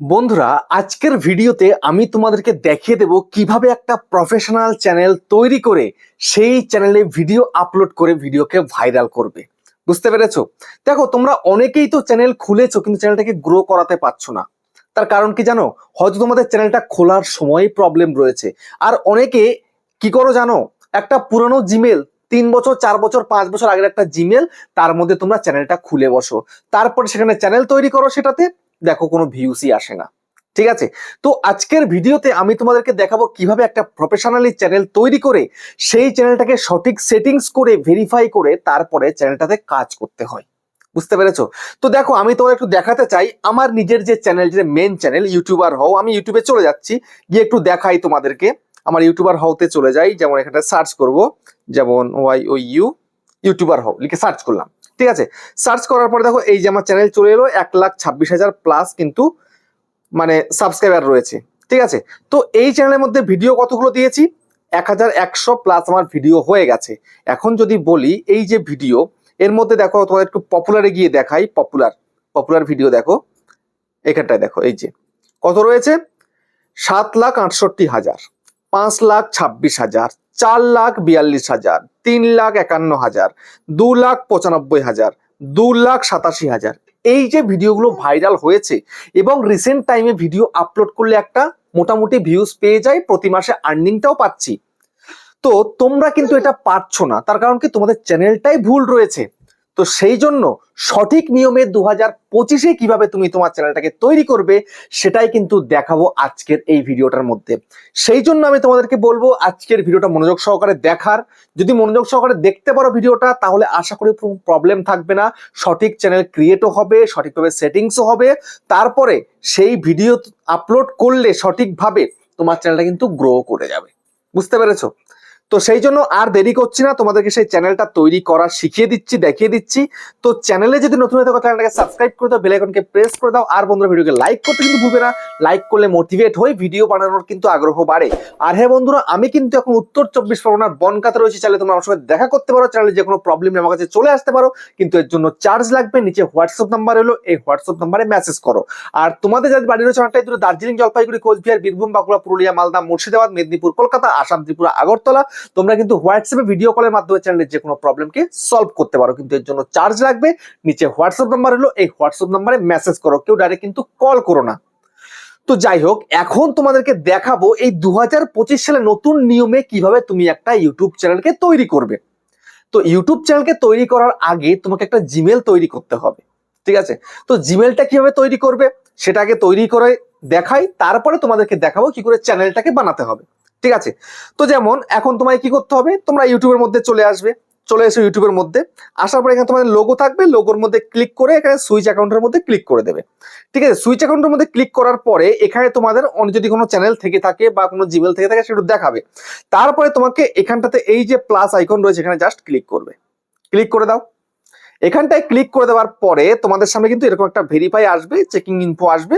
বন্ধুরা, আজকের ভিডিওতে আমি তোমাদেরকে দেখিয়ে দেব কীভাবে একটা প্রফেশনাল চ্যানেল তৈরি করে সেই চ্যানেলে ভিডিও আপলোড করে ভিডিওকে ভাইরাল করবে। বুঝতে পেরেছ? দেখো, তোমরা অনেকেই তো চ্যানেল খুলেছো কিন্তু চ্যানেলটাকে গ্রো করাতে পারছ না। তার কারণ কি জানো? হয়তো তোমাদের চ্যানেলটা খোলার সময় প্রবলেম রয়েছে। আর অনেকে কি করো জানো? একটা পুরনো জিমেল তিন বছর, চার বছর, পাঁচ বছর আগের একটা জিমেল তার মধ্যে তোমরা চ্যানেলটা খুলে বসো। তারপরে সেখানে চ্যানেল তৈরি করো সেটাতে। দেখো কোনো ভিউসই আসে না। ঠিক আছে? তো আজকের ভিডিওতে আমি তোমাদেরকে দেখাবো কীভাবে একটা প্রফেশনালি চ্যানেল তৈরি করে সেই চ্যানেলটাকে সঠিক সেটিংস করে ভেরিফাই করে তারপরে চ্যানেলটাতে কাজ করতে হয়। বুঝতে পেরেছ? তো দেখো, আমি তোমার একটু দেখাতে চাই। আমার নিজের যে চ্যানেল যে মেন চ্যানেল ইউটিউবার হও, আমি ইউটিউবে চলে যাচ্ছি। গিয়ে একটু দেখাই তোমাদেরকে। আমার ইউটিউবার হওতে চলে যাই। যেমন এখানে সার্চ করব। যেমন ওয়াই ও ইউ ইউটিউবার হও। লিখে সার্চ করলাম। ঠিক আছে? সার্চ করার পরে দেখো, এই যে আমার চ্যানেল চলে এলো, এক লাখ ছাব্বিশ হাজার প্লাস কিন্তু মানে সাবস্ক্রাইবার রয়েছে। ঠিক আছে? তো এই চ্যানেলের মধ্যে ভিডিও কতগুলো দিয়েছি? এক হাজার একশো প্লাস আমার ভিডিও হয়ে গেছে। এখন যদি বলি, এই যে ভিডিও এর মধ্যে দেখো, তোমাদের একটু পপুলারে গিয়ে দেখাই পপুলার পপুলার ভিডিও দেখো। এখানটায় দেখো, এই যে। কত রয়েছে? সাত লাখ আটষট্টি হাজার, পাঁচ লাখ ছাব্বিশ হাজার চার লাখ বিয়াল্লিশ হাজার, তিন লাখ একান্ন হাজার, দু লাখ পঁচানব্বই হাজার, দু লাখ সাতাশি হাজার। এই যে ভিডিওগুলো ভাইরাল হয়েছে এবং রিসেন্ট টাইমে ভিডিও আপলোড করলে একটা মোটামুটি ভিউজ পেয়ে যায় প্রতি মাসে আর্নিংটাও পাচ্ছি। তো তোমরা কিন্তু এটা পারছ না, তার কারণ কি তোমাদের চ্যানেলটাই ভুল রয়েছে। তো সেই জন্য সঠিক নিয়মে দু হাজার পঁচিশে কীভাবে তুমি তোমার চ্যানেলটাকে তৈরি করবে, সেটাই কিন্তু দেখাবো আজকের এই ভিডিওটার মধ্যে। সেই জন্য আমি তোমাদেরকে বলব আজকের ভিডিওটা মনোযোগ সহকারে দেখার। যদি মনোযোগ সহকারে দেখতে পারো ভিডিওটা, তাহলে আশা করি প্রবলেম থাকবে না। সঠিক চ্যানেল ক্রিয়েটও হবে, সঠিকভাবে সেটিংসও হবে। তারপরে সেই ভিডিও আপলোড করলে সঠিকভাবে তোমার চ্যানেলটা কিন্তু গ্রো করে যাবে। বুঝতে পেরেছ? তো সেই জন্য আর দেরি করছি না, তোমাদেরকে সেই চ্যানেলটা তৈরি করা শিখিয়ে দিচ্ছি, দেখিয়ে দিচ্ছি। তো চ্যানেলে যদি নতুন হয়ে থাকো চ্যানেলটাকে সাবস্ক্রাইব করে দাও বেলাইকনকে প্রেস করে দাও। আর বন্ধুরা ভিডিওকে লাইক করতে কিন্তু ভুলবে না। লাইক করলে মোটিভেট হয়ে ভিডিও বানানোর কিন্তু আগ্রহ বাড়ে। আর হ্যাঁ বন্ধুরা, আমি কিন্তু এখন উত্তর চব্বিশ পরগনার বনকাতে রয়েছি। চাইলে তোমরা আমার সঙ্গে দেখা করতে পারো। চ্যানেলে যে কোনো প্রবলেম আমার কাছে চলে আসতে পারো। কিন্তু এর জন্য চার্জ লাগবে। নিচে হোয়াটসঅ্যাপ নাম্বার হলো এই হোয়াটসঅ্যাপ নাম্বারে মেসেজ করো। আর তোমাদের যাদের বাড়ি রয়েছে অনেকটাই দূরে, দার্জিলিং, জলপাইগুড়ি, কোচবিহার, বীরভূম, বাঁকুড়া, পুরুলিয়া, মালদা, মুর্শিদাবাদ, মেদিনীপুর, কলকাতা, আসাম, ত্রিপুরা, আগরতলা তোমরা কিন্তু হোয়াটসঅ্যাপে ভিডিও কলের মাধ্যমে চ্যানেলের যে কোনো প্রবলেমকে সলভ করতে পারো। কিন্তু এর জন্য চার্জ লাগবে। নিচে হোয়াটসঅ্যাপ নাম্বার হলো, এই হোয়াটসঅ্যাপ নাম্বারে মেসেজ করো। কেউ ডাইরেক্ট কিন্তু কল করো না। তো যাই হোক, এখন তোমাদেরকে দেখাবো এই দু হাজার পঁচিশ সালে নতুন নিয়মে কীভাবে তুমি একটা ইউটিউব চ্যানেলকে তৈরি করবে। তো ইউটিউব চ্যানেলকে তৈরি করার আগে তোমাকে একটা জিমেল তৈরি করতে হবে। ঠিক আছে? তো জিমেলটা কীভাবে তৈরি করবে? সেটাকে তৈরি করে দেখাই। তারপরে তোমাদেরকে দেখাবো কি করে চ্যানেলটাকে বানাতে হবে। ঠিক আছে? তো যেমন এখন তোমায় কি করতে হবে? তোমরা ইউটিউবের মধ্যে চলে আসবে। চলে এসো ইউটিউবের মধ্যে। আসার পরে এখানে তোমাদের লোগো থাকবে। লোগোর মধ্যে ক্লিক করে এখানে সুইচ অ্যাকাউন্টের মধ্যে ক্লিক করে দেবে। ঠিক আছে? সুইচ অ্যাকাউন্টের মধ্যে ক্লিক করার পরে এখানে তোমাদের যদি কোনো চ্যানেল থেকে থাকে বা কোনো জিমেল থেকে থাকে সেটা দেখাবে। তারপরে তোমাকে এখানটাতে এই যে প্লাস আইকন রয়েছে এখানে জাস্ট ক্লিক করবে। ক্লিক করে দাও। এখানটায় ক্লিক করে দেওয়ার পরে তোমাদের সামনে কিন্তু এরকম একটা ভেরিফাই আসবে চেকিং ইনফো আসবে।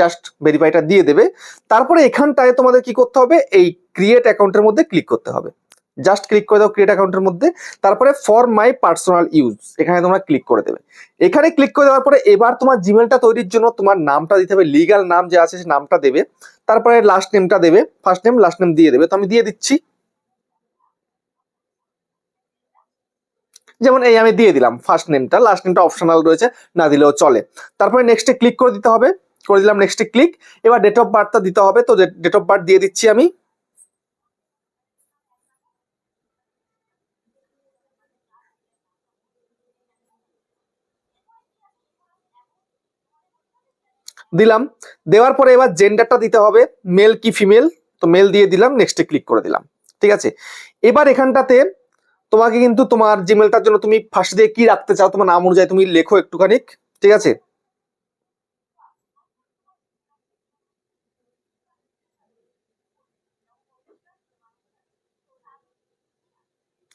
জাস্ট ভেরিফাইটা দিয়ে দেবে। তারপরে এখানটায় তোমাদের কি করতে হবে? এই ক্রিয়েট অ্যাকাউন্টের মধ্যে ক্লিক করতে হবে। জাস্ট ক্লিক করে দাও ক্রিয়েট অ্যাকাউন্টের মধ্যে। তারপরে ফর মাই পার্সোনাল ইউজ এখানে তোমরা ক্লিক করে দেবে। এখানে ক্লিক করে দেওয়ার পরে এবার তোমার জিমেলটা তৈরির জন্য তোমার নামটা দিতে হবে। লিগাল নাম যে আছে সে নামটা দেবে। তারপরে লাস্ট নেমটা দেবে। ফার্স্ট নেম লাস্ট নেম দিয়ে দেবে। তো আমি দিয়ে দিচ্ছি। যেমন এই আমি দিয়ে দিলাম ফার্স্ট নেমটা লাস্ট নেমটা অপশনাল রয়েছে। না দিলেও চলে। তারপরে নেক্সটে ক্লিক করে দিতে হবে। করে দিলাম নেক্সটে ক্লিক এবার ডেট অফ বার্থটা দিতে হবে, তো ডেট অফ বার্থ দিয়ে দিচ্ছি আমি। দিলাম। দেওয়ার পরে এবার জেন্ডারটা দিতে হবে মেল কি ফিমেল তো মেল দিয়ে দিলাম নেক্সটে ক্লিক করে দিলাম। ঠিক আছে? এবার এখানটাতে তোমাকে কিন্তু তোমার জিমেলটার জন্য তুমি ফার্স্ট দিয়ে কি রাখতে চাও, তোমার নাম অনুযায়ী তুমি লেখো একটুখানি ঠিক আছে?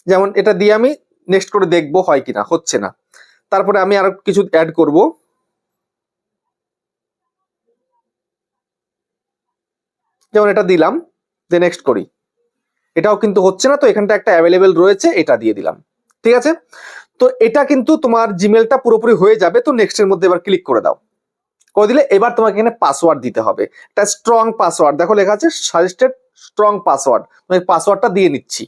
যেমন এটা দিয়ে আমি নেক্সট করে দেখব হয় কিনা, হচ্ছে না। তারপরে আমি আরও কিছু অ্যাড করব। যেমন এটা দিলাম দে নেক্সট করি। এটাও কিন্তু হচ্ছে না, তো এখানটা একটা অ্যাভেলেবেল রয়েছে, এটা দিয়ে দিলাম। ঠিক আছে? তো এটা কিন্তু তোমার জিমেলটা পুরোপুরি হয়ে যাবে, তো নেক্সটের মধ্যে এবার ক্লিক করে দাও। করে দিলে এবার তোমাকে এখানে পাসওয়ার্ড দিতে হবে। একটা স্ট্রং পাসওয়ার্ড দেখো লেখা আছে সাজেস্টেড স্ট্রং পাসওয়ার্ড আমি পাসওয়ার্ডটা দিয়ে নিচ্ছি।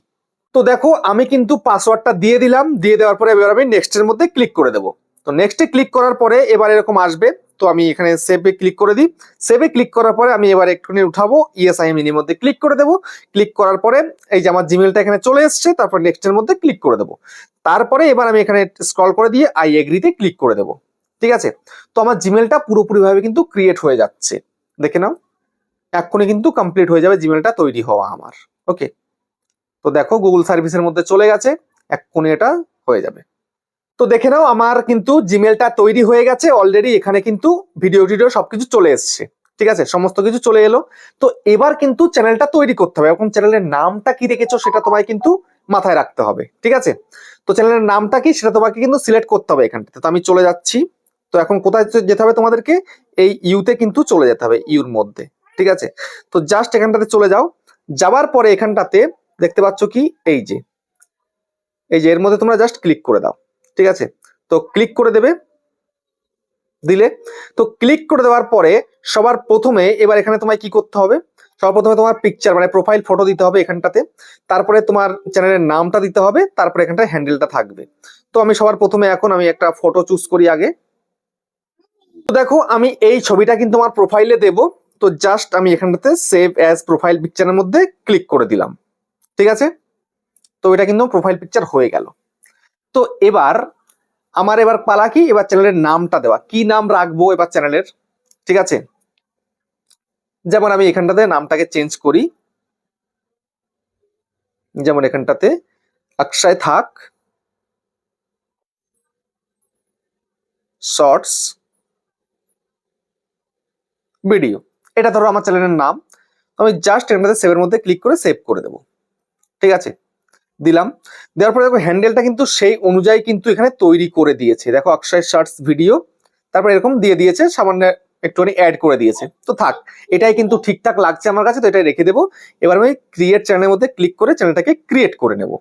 তো দেখো, আমি কিন্তু পাসওয়ার্ডটা দিয়ে দিলাম, দিয়ে দেওয়ার পরে এবার আমি নেক্সটের মধ্যে ক্লিক করে দেবো। তো নেক্সটে ক্লিক করার পরে এবার এরকম আসবে, তো আমি এখানে সেভে ক্লিক করে দিই। সেভে ক্লিক করার পরে আমি এবার একটুখানি উঠাবো ইএস আই মিনির মধ্যে ক্লিক করে দেবো। ক্লিক করার পরে এই যে আমার জিমেলটা এখানে চলে এসছে, তারপর নেক্সটের মধ্যে ক্লিক করে দেবো। তারপরে এবার আমি এখানে স্ক্রল করে দিয়ে আই এগ্রিতে ক্লিক করে দেবো। ঠিক আছে? তো আমার জিমেলটা পুরোপুরিভাবে কিন্তু ক্রিয়েট হয়ে যাচ্ছে। দেখে নাও, এক্ষুনি কিন্তু কমপ্লিট হয়ে যাবে জিমেলটা তৈরি হওয়া আমার। ওকে তো দেখো গুগল সার্ভিসের মধ্যে চলে গেছে এক্ষুনি এটা হয়ে যাবে। তো দেখে নাও, আমার কিন্তু জিমেলটা তৈরি হয়ে গেছে অলরেডি এখানে কিন্তু ভিডিও টিডিও সবকিছু চলে এসছে। ঠিক আছে? সমস্ত কিছু চলে এলো। তো এবার কিন্তু চ্যানেলটা তৈরি করতে হবে। এখন চ্যানেলের নামটা কি রেখেছো সেটা তোমায় কিন্তু মাথায় রাখতে হবে। ঠিক আছে? তো চ্যানেলের নামটা কি সেটা তোমাকে কিন্তু সিলেক্ট করতে হবে এখানটাতে। তো আমি চলে যাচ্ছি। তো এখন কোথায় যেতে হবে তোমাদেরকে? এই ইউতে কিন্তু চলে যেতে হবে ইউর মধ্যে। ঠিক আছে? তো জাস্ট এখানটাতে চলে যাও। যাওয়ার পরে এখানটাতে দেখতে পাচ্ছ কি? এই যে। এই যে, এর মধ্যে তোমরা জাস্ট ক্লিক করে দাও। ঠিক আছে? তো ক্লিক করে দেবে। দিলে। তো ক্লিক করে দেওয়ার পরে সবার প্রথমে এবার এখানে তোমায় কি করতে হবে? সবার প্রথমে তোমার পিকচার মানে প্রোফাইল ফটো দিতে হবে এখানটাতে। তারপরে তোমার চ্যানেলের নামটা দিতে হবে। তারপরে এখানটায় হ্যান্ডেলটা থাকবে। তো আমি সবার প্রথমে এখন আমি একটা ফটো চুজ করি আগে। তো দেখো, আমি এই ছবিটা কিন্তু আমার প্রোফাইলে দেব। তো জাস্ট আমি এখানটাতে সেভ অ্যাজ প্রোফাইল পিকচারের মধ্যে ক্লিক করে দিলাম। ঠিক আছে? তো এটা কিন্তু প্রোফাইল পিকচার হয়ে গেল। তো এবার, আমার এবার পালা কি? এবার চ্যানেলের নামটা দেওয়া। কি নাম রাখব এবার চ্যানেলের ঠিক আছে? যেমন আমি এখানটাতে নামটাকে চেঞ্জ করি। যেমন এখানটাতে, অক্ষয় থাক। শর্টস ভিডিও এটা ধরো আমার চ্যানেলের নাম। আমি জাস্ট এখানটাতে সেভের মধ্যে ক্লিক করে সেভ করে দেবো। ঠিক আছে? দিলাম। দেওয়ার পরে দেখো হ্যান্ডেলটা কিন্তু সেই অনুযায়ী কিন্তু এখানে তৈরি করে দিয়েছে। দেখো অক্ষয় শার্টস ভিডিও তারপর এরকম দিয়ে দিয়েছে, সামান্য একটুখানি অ্যাড করে দিয়েছে। তো থাক, এটাই কিন্তু ঠিকঠাক লাগছে আমার কাছে, তো এটাই রেখে দেবো। এবার আমি ক্রিয়েট চ্যানেলের মধ্যে ক্লিক করে চ্যানেলটাকে ক্রিয়েট করে নেব।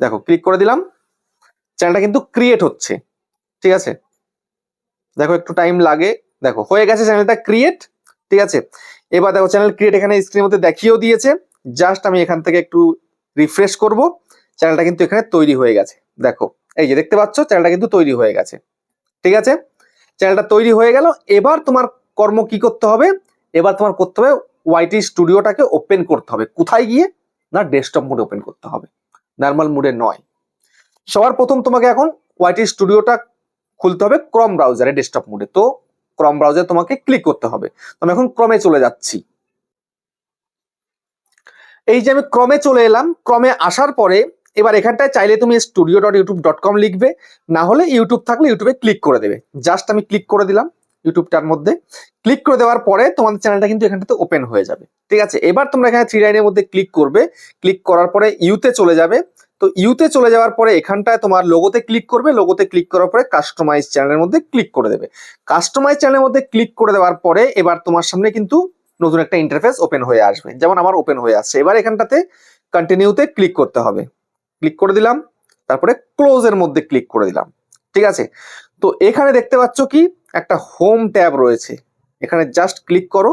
দেখো ক্লিক করে দিলাম। চ্যানেলটা কিন্তু ক্রিয়েট হচ্ছে। ঠিক আছে? দেখো, একটু টাইম লাগে। দেখো, হয়ে গেছে চ্যানেলটা ক্রিয়েট ঠিক আছে? এবার দেখো চ্যানেল ক্রিয়েট এখানে স্ক্রিনের মধ্যে দেখিয়েও দিয়েছে। জাস্ট আমি এখান থেকে একটু রিফ্রেশ করব। চ্যানেলটা কিন্তু এখানে তৈরি হয়ে গেছে। দেখো, এই যে দেখতে পাচ্ছ চ্যানেলটা কিন্তু তৈরি হয়ে গেছে। ঠিক আছে? চ্যানেলটা তৈরি হয়ে গেল। এবার তোমার কর্ম কি করতে হবে? এবার তোমার করতে হবে ওয়াইটি স্টুডিওটাকে ওপেন করতে হবে। কোথায় গিয়ে? না ডেস্কটপ মোডে ওপেন করতে হবে। নর্মাল মোডে নয়। সবার প্রথম তোমাকে এখন ওয়াইটি স্টুডিওটা খুলতে হবে ক্রম ব্রাউজারে ডেস্কটপ মোডে তো ক্রম ব্রাউজারে তোমাকে ক্লিক করতে হবে। তো আমি এখন ক্রমে চলে যাচ্ছি। এই যে আমি ক্রমে চলে এলাম, ক্রমে আসার পরে এবার এখানটায় চাইলে তুমি studio dot YouTube dot com লিখবে, না হলে ইউটিউব থাকলে ইউটিউবে ক্লিক করে দেবে। জাস্ট আমি ক্লিক করে দিলাম ইউটিউবটার মধ্যে। ক্লিক করে দেওয়ার পরে তোমাদের চ্যানেলটা কিন্তু এখানটাতে ওপেন হয়ে যাবে। ঠিক আছে? এবার তোমরা এখানে থ্রি লাইনের মধ্যে ক্লিক করবে। ক্লিক করার পরে ইউতে চলে যাবে। তো ইউতে চলে যাওয়ার পরে এখানটায় তোমার লোগোতে ক্লিক করবে। লোগোতে ক্লিক করার পরে কাস্টমাইজ চ্যানেলের মধ্যে ক্লিক করে দেবে। কাস্টমাইজ চ্যানেলের মধ্যে ক্লিক করে দেওয়ার পরে এবার তোমার সামনে কিন্তু নতুন একটা ইন্টারফেস ওপেন হয়ে আসবে। যেমন আমার ওপেন হয়ে আসছে। এবার এখানটাতে কন্টিনিউতে ক্লিক করতে হবে। ক্লিক করে দিলাম। তারপরে ক্লোজের মধ্যে ক্লিক করে দিলাম। ঠিক আছে? তো এখানে দেখতে পাচ্ছ কি? একটা হোম ট্যাব রয়েছে। এখানে জাস্ট ক্লিক করো।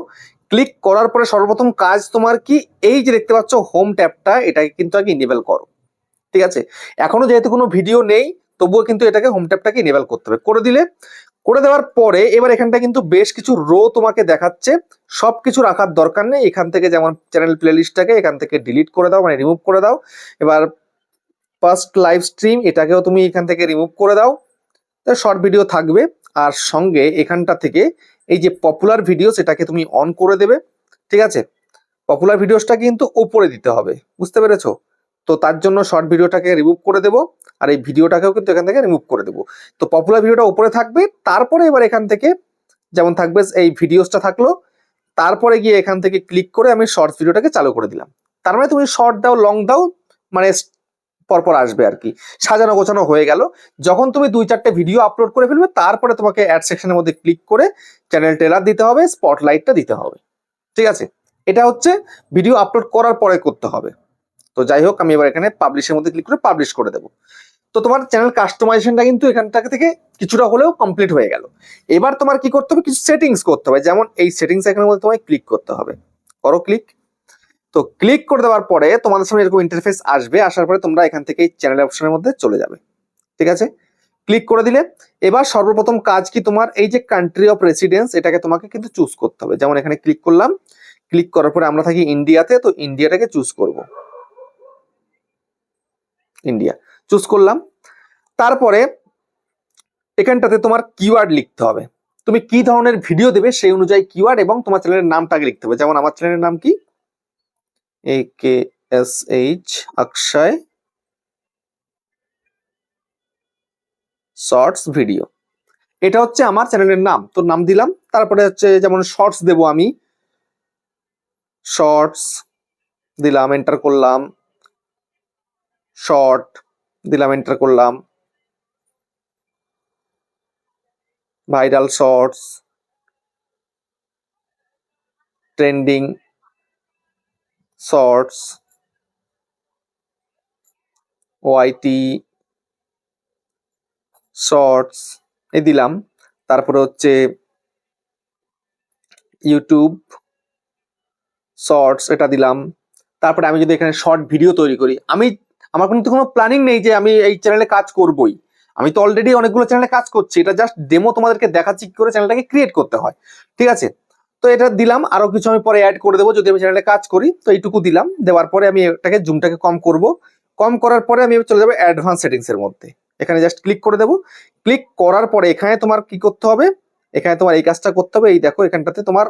ক্লিক করার পরে সর্বপ্রথম কাজ তোমার কি? এই যে দেখতে পাচ্ছ হোম ট্যাবটা, এটাকে কিন্তু আগে ইনেবল করো। ঠিক আছে? এখনও যেহেতু কোনো ভিডিও নেই, তবুও কিন্তু এটাকে হোম ট্যাবটাকে ইনেবল করতে হবে। করে দিলে করে দেওয়ার পরে এবার এখানটা কিন্তু বেশ কিছু রো তোমাকে দেখাচ্ছে। সব কিছু রাখার দরকার নেই। এখান থেকে যেমন চ্যানেল প্লেলিস্টটাকে এখান থেকে ডিলিট করে দাও মানে রিমুভ করে দাও। এবার ফার্স্ট লাইভ স্ট্রিম এটাকেও তুমি এখান থেকে রিমুভ করে দাও। শর্ট ভিডিও থাকবে। আর সঙ্গে এখানটা থেকে এই যে পপুলার ভিডিও সেটাকে তুমি অন করে দেবে। ঠিক আছে? পপুলার ভিডিওসটা কিন্তু ওপরে দিতে হবে। বুঝতে পেরেছ? তো তার জন্য শর্ট ভিডিওটাকে রিমুভ করে দেবো, আর এই ভিডিওটাকেও কিন্তু এখান থেকে রিমুভ করে দেবো। তো পপুলার ভিডিওটা উপরে থাকবে, তারপরে এবার এখান থেকে যেমন থাকবে এই ভিডিওসটা থাকল, তারপরে গিয়ে এখান থেকে ক্লিক করে আমি শর্টস ভিডিওটাকে চালু করে দিলাম। তার মানে তুমি শর্ট দাও লং দাও মানে পরপর আসবে আর কি। সাজানো গোছানো হয়ে গেল। যখন তুমি দুই চারটে ভিডিও আপলোড করে ফেলবে, তারপরে তোমাকে অ্যাড সেকশনের মধ্যে ক্লিক করে চ্যানেল টেলার দিতে হবে স্পটলাইটটা দিতে হবে। ঠিক আছে? এটা হচ্ছে ভিডিও আপলোড করার পরে করতে হবে। তো যাই হোক, আমি এবার এখানে পাবলিশের মধ্যে ক্লিক করে পাবলিশ করে দেবো। তো তোমার চ্যানেল কাস্টমাইজেশনটা কিন্তু এখান থেকে কিছুটা হলেও কমপ্লিট হয়ে গেল। এবার তোমার কি করতে হবে? কিছু সেটিংস করতে হবে। যেমন এই সেটিংস এখানের মধ্যে তোমায় ক্লিক করতে হবে। করো ক্লিক তো ক্লিক করে দেওয়ার পরে তোমাদের সামনে এরকম ইন্টারফেস আসবে। আসার পরে তোমরা এখান থেকে চ্যানেল অপশনের মধ্যে চলে যাবে। ঠিক আছে? ক্লিক করে দিলে এবার সর্বপ্রথম কাজ কি? তোমার এই যে কান্ট্রি অফ রেসিডেন্স এটাকে তোমাকে কিন্তু চুজ করতে হবে। যেমন এখানে ক্লিক করলাম। ক্লিক করার পরে আমরা থাকি ইন্ডিয়াতে তো। ইন্ডিয়াটাকে চুজ করব। ইন্ডিয়া চুজ করলাম। তারপরে এখানটাতে তোমার কিওয়ার্ড লিখতে হবে। তুমি কি ধরনের ভিডিও দেবে সেই অনুযায়ী কিওয়ার্ড এবং তোমার চ্যানেলের নামটাকে লিখতে হবে। যেমন আমার চ্যানেলের নাম কি? A K S H Akshay shorts video এটা হচ্ছে আমার চ্যানেলের নাম। তো নাম দিলাম। তারপরে হচ্ছে যেমন শর্টস দেব আমি। শর্টস দিলাম এন্টার করলাম। শর্ট দিলাম এন্টার করলাম। Viral shorts trending shorts OIT shorts এ দিলাম। তারপরে হচ্ছে ইউটিউব শর্টস এটা দিলাম। তারপরে আমি যদি এখানে শর্ট ভিডিও তৈরি করি, আমি আমার কিন্তু কোনো প্ল্যানিং নেই যে আমি এই চ্যানেলে কাজ করবই। আমি তো অলরেডি অনেকগুলো চ্যানেলে কাজ করছি, এটা জাস্ট ডেমো তোমাদেরকে দেখাচ্ছি কি করে চ্যানেলটাকে ক্রিয়েট করতে হয়। ঠিক আছে? তো এটা দিলাম, আরও কিছু আমি পরে অ্যাড করে দেবো, যদি আমি চ্যানেলে কাজ করি, তো এইটুকু দিলাম। দেওয়ার পরে আমি এটাকে জুমটাকে কম করব। কম করার পরে আমি চলে যাব অ্যাডভান্স সেটিংস এর মধ্যে। এখানে জাস্ট ক্লিক করে দেবো। ক্লিক করার পরে এখানে তোমার কি করতে হবে? এখানে তোমার এই কাজটা করতে হবে। এই দেখো, এখানটাতে তোমার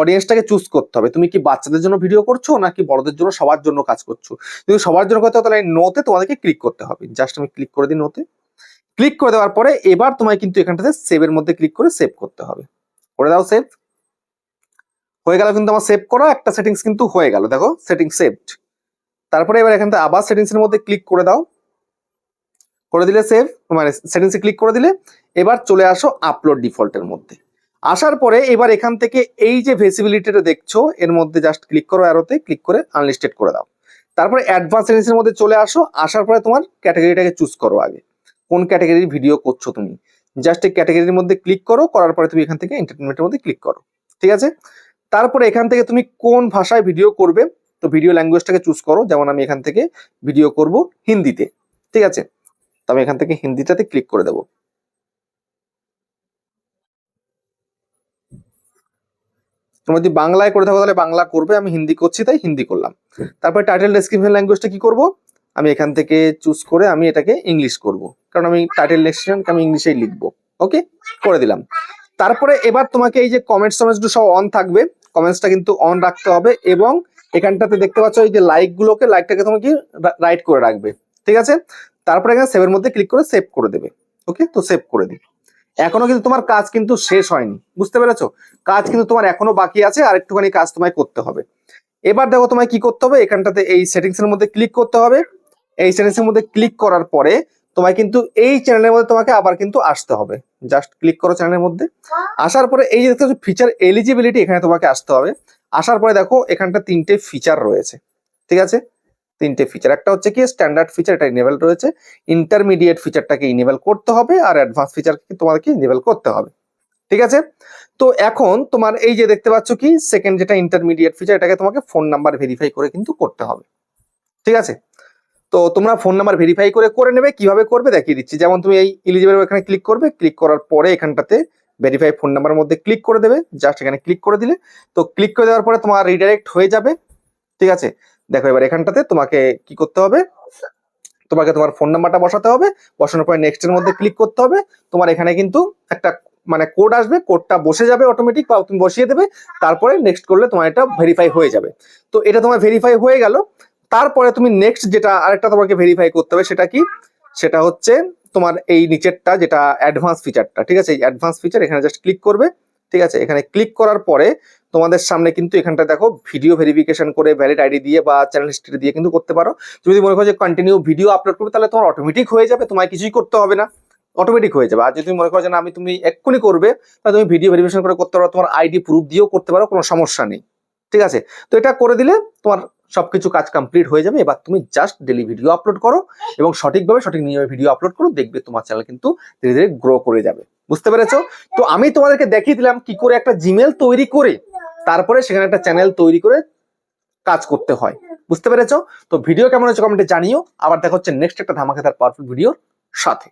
অডিয়েন্সটাকে চুজ করতে হবে। তুমি কি বাচ্চাদের জন্য ভিডিও করছ, নাকি বড়দের জন্য সবার জন্য কাজ করছ? যদি সবার জন্য করতে তাহলে নোতে তোমাদেরকে ক্লিক করতে হবে। জাস্ট আমি ক্লিক করে দিই নোতে ক্লিক করে দেওয়ার পরে এবার তোমায় কিন্তু এখানটাতে সেভের মধ্যে ক্লিক করে সেভ করতে হবে। করে দাও সেভ হয়ে গেল কিন্তু আমার সেভ করা, একটা সেটিংস কিন্তু হয়ে গেল। দেখো সেটিং সেভড তারপরে এবার এখান থেকে আবার সেটিংস এর মধ্যে ক্লিক করে দাও। করে দিলে সেভ মানে সেটিংসে ক্লিক করে দিলে, এবার চলে আসো আপলোড ডিফল্টের মধ্যে। আসার পরে এবার এখান থেকে এই যে ভেসিবিলিটিটা দেখছ, এর মধ্যে জাস্ট ক্লিক করো অ্যারোতে ক্লিক করে আনলিস্টেড করে দাও। তারপরে অ্যাডভান্স সেটিংসের মধ্যে চলে আসো, আসার পরে তোমার ক্যাটাগরিটাকে চুজ করো আগে। কোন ক্যাটাগরির ভিডিও করছ তুমি? জাস্ট এই ক্যাটাগরির মধ্যে ক্লিক করো, করার পরে তুমি এখান থেকে এন্টারটেনমেন্টের মধ্যে ক্লিক করো। ঠিক আছে? তারপরে এখান থেকে তুমি কোন ভাষায় ভিডিও করবে, তো ভিডিও ল্যাঙ্গুয়েজটাকে চুজ করো। যেমন আমি এখান থেকে ভিডিও করব হিন্দিতে। ঠিক আছে? তো আমি এখান থেকে হিন্দিটাতে ক্লিক করে দেবো। তোমরা যদি বাংলায় করে থাকো তাহলে বাংলা করবে, আমি হিন্দি করছি, তাই হিন্দি করলাম। তারপরে টাইটেল ডেসক্রিপশন ল্যাঙ্গুয়েজটা কি করব? আমি এখান থেকে চুজ করে আমি এটাকে ইংলিশ করব। কারণ আমি টাইটেল ডেসক্রিপশনকে আমি ইংলিশেই লিখব। ওকে করে দিলাম। তারপরে এবার তোমাকে এই যে কমেন্টস টমেন্টস সব অন থাকবে। কমেন্টসটা কিন্তু অন রাখতে হবে এবং এখানটাতে দেখতে পাচ্ছ এই যে লাইকগুলোকে লাইকটাকে তোমাকে রাইট করে রাখবে। ঠিক আছে? তারপরে এখানে সেভের মধ্যে ক্লিক করে সেভ করে দেবে। ওকে তো সেভ করে দিই। এখনও কিন্তু তোমার কাজ কিন্তু শেষ হয়নি, বুঝতে পেরেছ? কাজ কিন্তু তোমার এখনও বাকি আছে আর একটুখানি কাজ তোমায় করতে হবে। এবার দেখো তোমায় কি করতে হবে, এখানটাতে এই সেটিংস এর মধ্যে ক্লিক করতে হবে। এই সেটিংস এর মধ্যে ক্লিক করার পরে তোমায় কিন্তু এই চ্যানেলের মধ্যে তোমাকে আবার কিন্তু আসতে হবে। জাস্ট ক্লিক করো চ্যানেলের মধ্যে। আসার পরে এই যে দেখতে ফিচার এলিজিবিলিটি এখানে তোমাকে আসতে হবে। আসার পরে দেখো এখানটা তিনটে ফিচার রয়েছে, ঠিক আছে? তিনটে ফিচার একটা হচ্ছে কি স্ট্যান্ডার্ড ফিচার এটা ইনেবল রয়েছে। ইন্টারমিডিয়েট ফিচারটাকে ইনেবল করতে হবে আর অ্যাডভান্স ফিচারকে তোমাদেরকে ইনেবল করতে হবে। ঠিক আছে? তো এখন তোমার এই যে দেখতে পাচ্ছ কি সেকেন্ড যেটা ইন্টারমিডিয়েট ফিচার এটাকে তোমাকে ফোন নাম্বার ভেরিফাই করে কিন্তু করতে হবে। ঠিক আছে? তো তোমরা ফোন নাম্বার ভেরিফাই করে করে নেবে, কীভাবে করবে দেখিয়ে দিচ্ছি। যেমন তুমি এই এলিজিবল এখানে ক্লিক করবে ক্লিক করার পরে এখানটাতে ভেরিফাই ফোন নাম্বারের মধ্যে ক্লিক করে দেবে। জাস্ট এখানে ক্লিক করে দিলে। তো ক্লিক করে দেওয়ার পরে তোমার রিডাইরেক্ট হয়ে যাবে। ঠিক আছে? দেখো, এবার এখানটাতে তোমাকে কি করতে হবে? তোমাকে তোমার ফোন নাম্বারটা বসাতে হবে। বসানোর পরে নেক্সট এর মধ্যে ক্লিক করতে হবে। তোমার এখানে কিন্তু একটা মানে কোড আসবে। কোডটা বসে যাবে অটোমেটিক বা তুমি বসিয়ে দেবে। তারপরে নেক্সট করলে তোমার এটা ভেরিফাই হয়ে যাবে। তো এটা তোমার ভেরিফাই হয়ে গেল। তারপরে তুমি নেক্সট যেটা আরেকটা তোমাকে ভেরিফাই করতে হবে সেটা কি? সেটা হচ্ছে তোমার এই নিচেরটা যেটা অ্যাডভান্স ফিচারটা ঠিক আছে? এই অ্যাডভান্স ফিচার এখানে জাস্ট ক্লিক করবে। ঠিক আছে? এখানে ক্লিক করার পরে তোমাদের সামনে কিন্তু এখানটা দেখো ভিডিও ভেরিফিকেশন করে ভ্যালিড আইডি দিয়ে বা চ্যানেল হিস্ট্রি দিয়ে কিন্তু করতে পারো। তুমি যদি মনে করো যে কন্টিনিউ ভিডিও আপলোড করবে, তাহলে তোমার অটোমেটিক হয়ে যাবে, তোমায় কিছুই করতে হবে না। অটোমেটিক হয়ে যাবে। আর যদি তুমি মনে করো যে না, আমি তুমি এক্ষুনি করবে, তাহলে তুমি ভিডিও ভেরিফিকেশন করে করতে পারো, তোমার আইডি প্রুফ দিয়েও করতে পারো, কোনো সমস্যা নেই। ঠিক আছে? তো এটা করে দিলে তোমার সবকিছু কাজ কমপ্লিট হয়ে যাবে। এবার তুমি জাস্ট ডেলি ভিডিও আপলোড করো এবং সঠিকভাবে সঠিক নিয়মে ভিডিও আপলোড করো, দেখবে তোমার চ্যানেল কিন্তু ধীরে ধীরে গ্রো করে যাবে। বুঝতে পেরেছ? তো আমি তোমাদেরকে দেখিয়ে দিলাম কি করে একটা জিমেল তৈরি করে তারপরে সেখানে একটা চ্যানেল তৈরি করে কাজ করতে হয়। বুঝতে পেরেছ? তো ভিডিও কেমন হয়েছে কমেন্টে জানিও। আবার দেখা হচ্ছে নেক্সট একটা ধামাকাদার পাওয়ারফুল ভিডিওর সাথে।